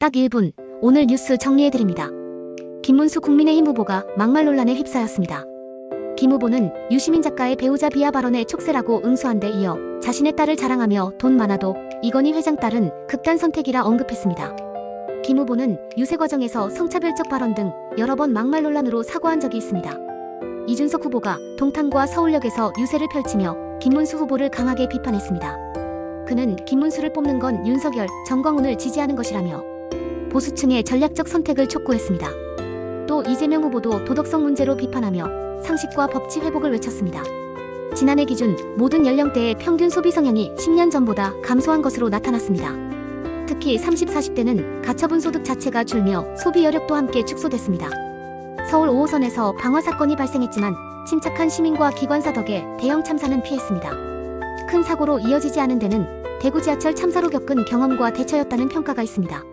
딱 1분, 오늘 뉴스 정리해드립니다. 김문수 국민의힘 후보가 막말 논란에 휩싸였습니다. 김 후보는 유시민 작가의 배우자 비하 발언에 촉새라고 응수한 데 이어 자신의 딸을 자랑하며 돈 많아도 이건희 회장 딸은 극단 선택이라 언급했습니다. 김 후보는 유세 과정에서 성차별적 발언 등 여러 번 막말 논란으로 사과한 적이 있습니다. 이준석 후보가 동탄과 서울역에서 유세를 펼치며 김문수 후보를 강하게 비판했습니다. 그는 김문수를 뽑는 건 윤석열, 정광훈을 지지하는 것이라며 보수층의 전략적 선택을 촉구했습니다. 또 이재명 후보도 도덕성 문제로 비판하며 상식과 법치 회복을 외쳤습니다. 지난해 기준 모든 연령대의 평균 소비 성향이 10년 전보다 감소한 것으로 나타났습니다. 특히 30, 40대는 가처분 소득 자체가 줄며 소비 여력도 함께 축소됐습니다. 서울 5호선에서 방화 사건이 발생했지만 침착한 시민과 기관사 덕에 대형 참사는 피했습니다. 큰 사고로 이어지지 않은 데는 대구 지하철 참사로 겪은 경험과 대처였다는 평가가 있습니다.